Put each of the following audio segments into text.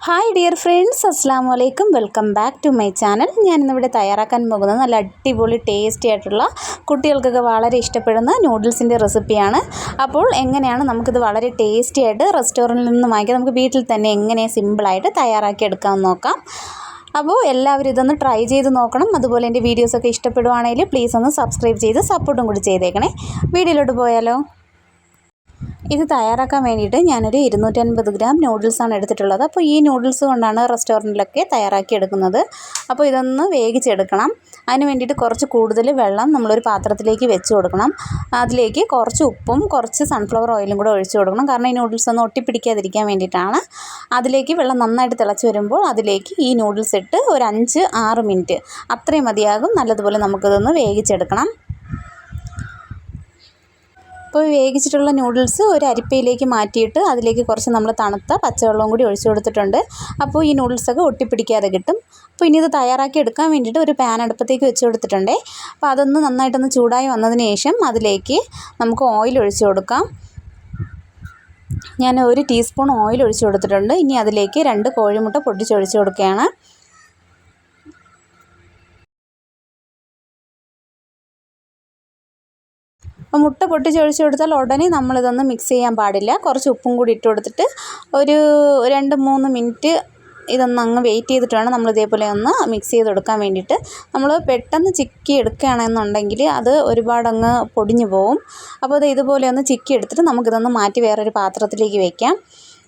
Hi dear friends അസ്സാം വലൈക്കും welcome back to my channel ഞാനിന്നിവിടെ തയ്യാറാക്കാൻ പോകുന്നത് നല്ല അടിപൊളി ടേസ്റ്റി ആയിട്ടുള്ള കുട്ടികൾക്കൊക്കെ വളരെ ഇഷ്ടപ്പെടുന്ന നൂഡിൽസിന്റെ റെസിപ്പിയാണ് അപ്പോൾ എങ്ങനെയാണ് നമുക്കിത് വളരെ ടേസ്റ്റി ആയിട്ട് റെസ്റ്റോറന്റിൽ നിന്ന് വാങ്ങിക്കാൻ നമുക്ക് വീട്ടിൽ തന്നെ എങ്ങനെ സിമ്പിളായിട്ട് തയ്യാറാക്കി എടുക്കാമെന്ന് നോക്കാം. അപ്പോൾ എല്ലാവരും ഇതൊന്ന് ട്രൈ ചെയ്ത് നോക്കണം. അതുപോലെ എന്റെ വീഡിയോസൊക്കെ ഇഷ്ടപ്പെടുവാണെങ്കിൽ പ്ലീസ് ഒന്ന് സബ്സ്ക്രൈബ് ചെയ്ത് സപ്പോർട്ടും കൂടി ചെയ്തേക്കണേ. വീഡിയോയിലോട്ട് പോയാലോ? ഇത് തയ്യാറാക്കാൻ വേണ്ടിയിട്ട് ഞാനൊരു ഇരുന്നൂറ്റൻപത് ഗ്രാം നൂഡിൽസാണ് എടുത്തിട്ടുള്ളത്. അപ്പോൾ ഈ നൂഡിൽസ് കൊണ്ടാണ് റെസ്റ്റോറന്റിലൊക്കെ തയ്യാറാക്കി എടുക്കുന്നത്. അപ്പോൾ ഇതൊന്ന് വേവിച്ചെടുക്കണം. അതിന് വേണ്ടിയിട്ട് കുറച്ച് കൂടുതൽ വെള്ളം നമ്മളൊരു പാത്രത്തിലേക്ക് വെച്ച് കൊടുക്കണം. അതിലേക്ക് കുറച്ച് ഉപ്പും കുറച്ച് സൺഫ്ലവർ ഓയിലും കൂടെ ഒഴിച്ച് കൊടുക്കണം. കാരണം ഈ നൂഡിൽസ് ഒന്ന് ഒട്ടിപ്പിടിക്കാതിരിക്കാൻ വേണ്ടിയിട്ടാണ്. അതിലേക്ക് വെള്ളം നന്നായിട്ട് തിളച്ച് വരുമ്പോൾ അതിലേക്ക് ഈ നൂഡിൽസ് ഇട്ട് ഒരു അഞ്ച് ആറ് മിനിറ്റ് അത്രയും മതിയാകും. നല്ലതുപോലെ നമുക്കിതൊന്ന് വേവിച്ചെടുക്കണം. അപ്പോൾ വേവിച്ചിട്ടുള്ള നൂഡിൽസ് ഒരു അരിപ്പയിലേക്ക് മാറ്റിയിട്ട് അതിലേക്ക് കുറച്ച് നമ്മൾ തണുത്ത പച്ചവെള്ളവും കൂടി ഒഴിച്ചു കൊടുത്തിട്ടുണ്ട്. അപ്പോൾ ഈ നൂഡിൽസൊക്കെ ഒട്ടിപ്പിടിക്കാതെ കിട്ടും. അപ്പോൾ ഇനി ഇത് തയ്യാറാക്കി എടുക്കാൻ വേണ്ടിയിട്ട് ഒരു പാൻ അടുപ്പത്തേക്ക് വെച്ച് കൊടുത്തിട്ടുണ്ടേ. അപ്പോൾ അതൊന്ന് നന്നായിട്ടൊന്ന് ചൂടായി വന്നതിന് ശേഷം അതിലേക്ക് നമുക്ക് ഓയിൽ ഒഴിച്ചു കൊടുക്കാം. ഞാൻ ഒരു ടീസ്പൂൺ ഓയിൽ ഒഴിച്ചു കൊടുത്തിട്ടുണ്ട്. ഇനി അതിലേക്ക് രണ്ട് കോഴിമുട്ട പൊട്ടിച്ചൊഴിച്ചു കൊടുക്കുകയാണ്. അപ്പോൾ മുട്ട പൊട്ടിച്ചൊഴിച്ച് കൊടുത്താൽ ഉടനെ നമ്മളിതൊന്ന് മിക്സ് ചെയ്യാൻ പാടില്ല. കുറച്ച് ഉപ്പും കൂടി ഇട്ട് കൊടുത്തിട്ട് ഒരു രണ്ട് മൂന്ന് മിനിറ്റ് ഇതൊന്ന് അങ്ങ് വെയിറ്റ് ചെയ്തിട്ട് വേണം നമ്മൾ ഇതേപോലെ ഒന്ന് മിക്സ് ചെയ്ത് കൊടുക്കാൻ വേണ്ടിയിട്ട്. നമ്മൾ പെട്ടെന്ന് ചിക്കി എടുക്കുകയാണെന്നുണ്ടെങ്കിൽ അത് ഒരുപാടങ്ങ് പൊടിഞ്ഞു പോവും. അപ്പോൾ അത് ഇതുപോലെ ഒന്ന് ചിക്കി എടുത്തിട്ട് നമുക്കിതൊന്ന് മാറ്റി വേറൊരു പാത്രത്തിലേക്ക് വെക്കാം.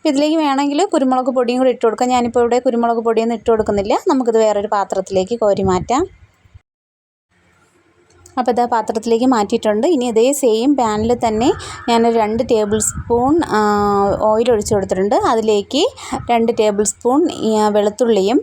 ഇതിലേക്ക് വേണമെങ്കിൽ കുരുമുളക് പൊടിയും കൂടി ഇട്ട് കൊടുക്കാം. ഞാനിപ്പോൾ ഇവിടെ കുരുമുളക് പൊടിയൊന്നും ഇട്ട് കൊടുക്കുന്നില്ല. നമുക്കിത് വേറൊരു പാത്രത്തിലേക്ക് കോരി മാറ്റാം. അപ്പോൾ ഇതാ പാത്രത്തിലേക്ക് മാറ്റിയിട്ടുണ്ട്. ഇനി ഇതേ സെയിം പാനിൽ തന്നെ ഞാൻ രണ്ട് ടേബിൾ സ്പൂൺ ഓയിൽ ഒഴിച്ച് കൊടുത്തിട്ടുണ്ട്. അതിലേക്ക് രണ്ട് ടേബിൾ സ്പൂൺ വെളുത്തുള്ളിയും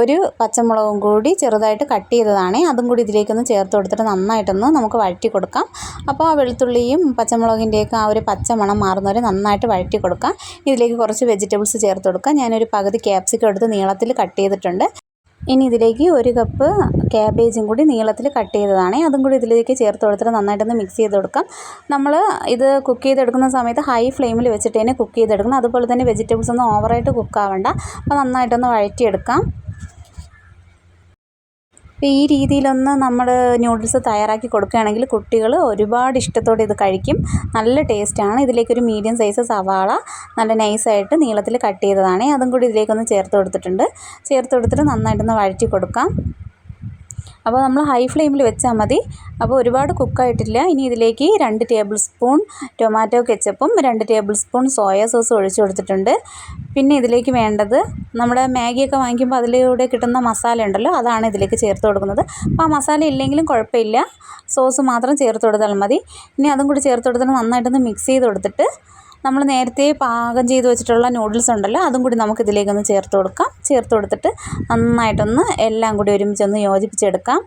ഒരു പച്ചമുളകും കൂടി ചെറുതായിട്ട് കട്ട് ചെയ്തതാണ്. അതും കൂടി ഇതിലേക്കൊന്ന് ചേർത്ത് കൊടുത്തിട്ട് നന്നായിട്ടൊന്ന് നമുക്ക് വഴറ്റി കൊടുക്കാം. അപ്പോൾ ആ വെളുത്തുള്ളിയും പച്ചമുളകിന്റെയൊക്കെ ആ ഒരു പച്ചമണം മാറുന്നവരെ നന്നായിട്ട് വഴറ്റി കൊടുക്കാം. ഇതിലേക്ക് കുറച്ച് വെജിറ്റബിൾസ് ചേർത്ത് കൊടുക്കാം. ഞാനൊരു പകുതി ക്യാപ്സിക്കം എടുത്ത് നീളത്തിൽ കട്ട് ചെയ്തിട്ടുണ്ട്. ഇനി ഇതിലേക്ക് ഒരു കപ്പ് ക്യാബേജും കൂടി നീളത്തിൽ കട്ട് ചെയ്തതാണേ. അതും കൂടി ഇതിലേക്ക് ചേർത്ത് കൊടുത്തിട്ട് നന്നായിട്ടൊന്ന് മിക്സ് ചെയ്ത് കൊടുക്കാം. നമ്മൾ ഇത് കുക്ക് ചെയ്തെടുക്കുന്ന സമയത്ത് ഹൈ ഫ്ലെയിമിൽ വെച്ചിട്ട് തന്നെ കുക്ക് ചെയ്തെടുക്കണം. അതുപോലെ തന്നെ വെജിറ്റബിൾസ് ഒന്നും ഓവറായിട്ട് കുക്കാവണ്ട അപ്പോൾ നന്നായിട്ടൊന്ന് വഴറ്റിയെടുക്കാം. അപ്പോൾ ഈ രീതിയിലൊന്ന് നമ്മൾ ന്യൂഡിൽസ് തയ്യാറാക്കി കൊടുക്കുകയാണെങ്കിൽ കുട്ടികൾ ഒരുപാട് ഇഷ്ടത്തോടെ ഇത് കഴിക്കും. നല്ല ടേസ്റ്റാണ്. ഇതിലേക്കൊരു മീഡിയം സൈസ് സവാള നല്ല നൈസായിട്ട് നീളത്തിൽ കട്ട് ചെയ്തതാണ്. അതും കൂടി ഇതിലേക്കൊന്ന് ചേർത്ത് കൊടുത്തിട്ടുണ്ട്. ചേർത്ത് കൊടുത്തിട്ട് നന്നായിട്ടൊന്ന് വഴറ്റി കൊടുക്കാം. അപ്പോൾ നമ്മൾ ഹൈ ഫ്ലെയിമിൽ വെച്ചാൽ മതി. അപ്പോൾ ഒരുപാട് കുക്കായിട്ടില്ല ഇനി ഇതിലേക്ക് രണ്ട് ടേബിൾ സ്പൂൺ ടൊമാറ്റോ കെച്ചപ്പും രണ്ട് ടേബിൾ സ്പൂൺ സോയ സോസും ഒഴിച്ചു കൊടുത്തിട്ടുണ്ട്. പിന്നെ ഇതിലേക്ക് വേണ്ടത് നമ്മുടെ മാഗിയൊക്കെ വാങ്ങിക്കുമ്പോൾ അതിലൂടെ കിട്ടുന്ന മസാല ഉണ്ടല്ലോ അതാണ് ഇതിലേക്ക് ചേർത്ത് കൊടുക്കുന്നത്. അപ്പോൾ ആ മസാല ഇല്ലെങ്കിലും കുഴപ്പമില്ല. സോസ് മാത്രം ചേർത്ത് കൊടുത്താൽ മതി. ഇനി അതും കൂടി ചേർത്ത് കൊടുത്തിട്ട് നന്നായിട്ടൊന്ന് മിക്സ് ചെയ്ത് കൊടുത്തിട്ട് നമ്മൾ നേരത്തെ പാകം ചെയ്ത് വെച്ചിട്ടുള്ള നൂഡിൽസ് ഉണ്ടല്ലോ അതും കൂടി നമുക്ക് ഇതിലേക്കൊന്ന് ചേർത്ത് കൊടുക്കാം. ചേർത്ത് കൊടുത്തിട്ട് നന്നായിട്ടൊന്ന് എല്ലാം കൂടി ഒരുമിച്ചൊന്ന് യോജിപ്പിച്ചെടുക്കാം.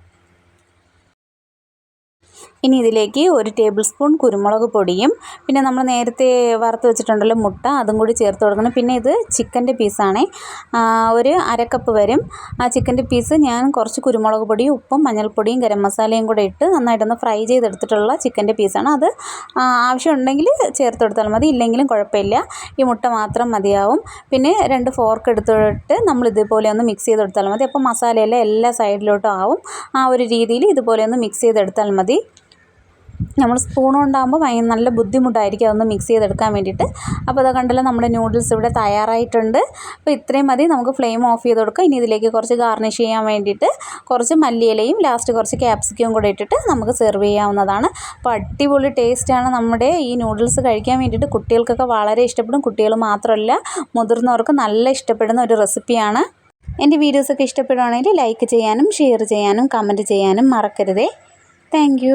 ഇനി ഇതിലേക്ക് ഒരു ടേബിൾ സ്പൂൺ കുരുമുളക് പൊടിയും പിന്നെ നമ്മൾ നേരത്തെ വറുത്ത് വെച്ചിട്ടുണ്ടല്ലോ മുട്ട അതും കൂടി ചേർത്ത് കൊടുക്കണം. പിന്നെ ഇത് ചിക്കന്റെ പീസാണേ ഒരു അരക്കപ്പ് വരും. ആ ചിക്കന്റെ പീസ് ഞാൻ കുറച്ച് കുരുമുളക് പൊടിയും ഉപ്പും മഞ്ഞൾപ്പൊടിയും ഗരം മസാലയും കൂടെ ഇട്ട് നന്നായിട്ടൊന്ന് ഫ്രൈ ചെയ്തെടുത്തിട്ടുള്ള ചിക്കന്റെ പീസാണ് അത് ആവശ്യമുണ്ടെങ്കിൽ ചേർത്ത് കൊടുത്താൽ മതി. ഇല്ലെങ്കിലും കുഴപ്പമില്ല. ഈ മുട്ട മാത്രം മതിയാവും. പിന്നെ രണ്ട് ഫോർക്ക് എടുത്തിട്ട് നമ്മൾ ഇതുപോലെ ഒന്ന് മിക്സ് ചെയ്ത് കൊടുത്താൽ മതി. അപ്പോൾ മസാലയെല്ലാം എല്ലാ സൈഡിലോട്ടും ആവും. ആ ഒരു രീതിയിൽ ഇതുപോലെ ഒന്ന് മിക്സ് ചെയ്തെടുത്താൽ മതി. നമ്മൾ സ്പൂൺ കൊണ്ടാകുമ്പോൾ ഭയങ്കര നല്ല ബുദ്ധിമുട്ടായിരിക്കും അതൊന്ന് മിക്സ് ചെയ്തെടുക്കാൻ വേണ്ടിയിട്ട്. അപ്പോൾ അത് കണ്ടല്ലോ നമ്മുടെ നൂഡിൽസ് ഇവിടെ തയ്യാറായിട്ടുണ്ട്. അപ്പോൾ ഇത്രയും മതി നമുക്ക് ഫ്ലെയിം ഓഫ് ചെയ്ത് കൊടുക്കാം. ഇനി ഇതിലേക്ക് കുറച്ച് ഗാർണിഷ് ചെയ്യാൻ വേണ്ടിയിട്ട് കുറച്ച് മല്ലിയിലയും ലാസ്റ്റ് കുറച്ച് ക്യാപ്സിക്കവും കൂടെ ഇട്ടിട്ട് നമുക്ക് സെർവ് ചെയ്യാവുന്നതാണ്. അപ്പോൾ അടിപൊളി ടേസ്റ്റാണ് നമ്മുടെ ഈ നൂഡിൽസ് കഴിക്കാൻ വേണ്ടിയിട്ട്. കുട്ടികൾക്കൊക്കെ വളരെ ഇഷ്ടപ്പെടും കുട്ടികൾ മാത്രമല്ല മുതിർന്നവർക്ക് നല്ല ഇഷ്ടപ്പെടുന്ന ഒരു റെസിപ്പിയാണ് എന്റെ വീഡിയോസൊക്കെ ഇഷ്ടപ്പെടുകയാണെങ്കിൽ ലൈക്ക് ചെയ്യാനും ഷെയർ ചെയ്യാനും കമന്റ് ചെയ്യാനും മറക്കരുതേ. താങ്ക്